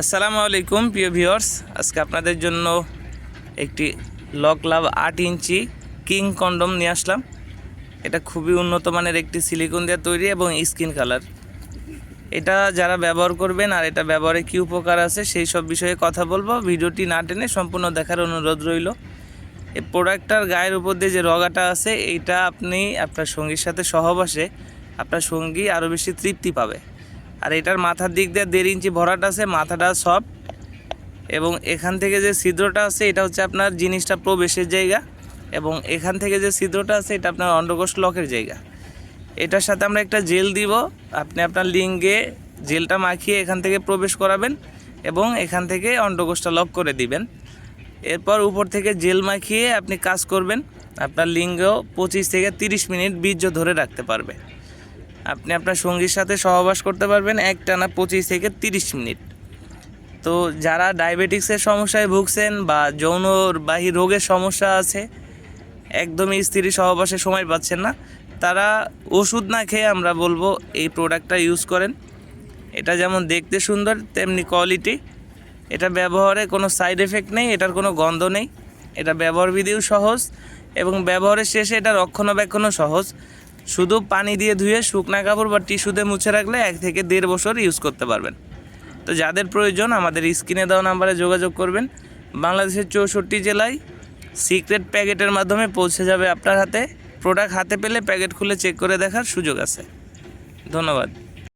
আসসালামু আলাইকুম, প্রিয় ভিউয়ার্স। আজকে আপনাদের জন্য একটি লক লাভ আট ইঞ্চি কিং কন্ডম নিয়ে আসলাম। এটা খুবই উন্নত মানের একটি সিলিকন দিয়ে তৈরি এবং স্কিন কালার। এটা যারা ব্যবহার করবেন আর এটা ব্যবহারে কী উপকার আছে, সেই সব বিষয়ে কথা বলব। ভিডিওটি না টেনে সম্পূর্ণ দেখার অনুরোধ রইল। এই প্রোডাক্টটার গায়ের উপর দিয়ে যে রগাটা আছে, এইটা আপনি আপনার সঙ্গীর সাথে সহবাসে আপনার সঙ্গী আরও বেশি তৃপ্তি পাবে। আর এটার মাথার দিক দিয়ে দেড় ইঞ্চি ভরাটা আছে, মাথাটা সব। এবং এখান থেকে যে ছিদ্রটা আছে, এটা হচ্ছে আপনার জিনিসটা প্রবেশের জায়গা। এবং এখান থেকে যে ছিদ্রটা আছে, এটা আপনার অন্ডকোষ লকের জায়গা। এটার সাথে আমরা একটা জেল দিব। আপনি আপনার লিঙ্গে জেলটা মাখিয়ে এখান থেকে প্রবেশ করাবেন এবং এখান থেকে অন্ডকোষটা লক করে দিবেন। এরপর উপর থেকে জেল মাখিয়ে আপনি কাজ করবেন। আপনার লিঙ্গ পঁচিশ থেকে তিরিশ মিনিট বীর্য ধরে রাখতে পারবে। আপনি আপনার সঙ্গীর সাথে সহবাস করতে পারবেন একটানা পঁচিশ থেকে তিরিশ মিনিট। তো যারা ডায়াবেটিক্সের সমস্যায় ভুগছেন বা যৌন যৌনবাহী রোগের সমস্যা আছে, একদমই স্ত্রী সহবাসে সময় পাচ্ছেন না, তারা ওষুধ না খেয়ে আমরা বলব এই প্রোডাক্টটা ইউজ করেন। এটা যেমন দেখতে সুন্দর, তেমনি কোয়ালিটি এটা ব্যবহারে কোনো সাইড এফেক্ট নেই, এটার কোনো গন্ধ নেই। এটা ব্যবহার বিধিও সহজ এবং ব্যবহারের শেষে এটা রক্ষণাবেক্ষণও সহজ। শুধু পানি দিয়ে ধুয়ে শুকনা কাপড় বা টিস্যুতে মুছে রাখলে এক থেকে দেড় বছর ইউজ করতে পারবেন। তো যাদের প্রয়োজন আমাদের স্ক্রিনে দেওয়া নাম্বারে যোগাযোগ করবেন। বাংলাদেশের চৌষট্টি জেলায় সিক্রেট প্যাকেটের মাধ্যমে পৌঁছে যাবে আপনার হাতে। প্রোডাক্ট হাতে পেলে প্যাকেট খুলে চেক করে দেখার সুযোগ আছে। ধন্যবাদ।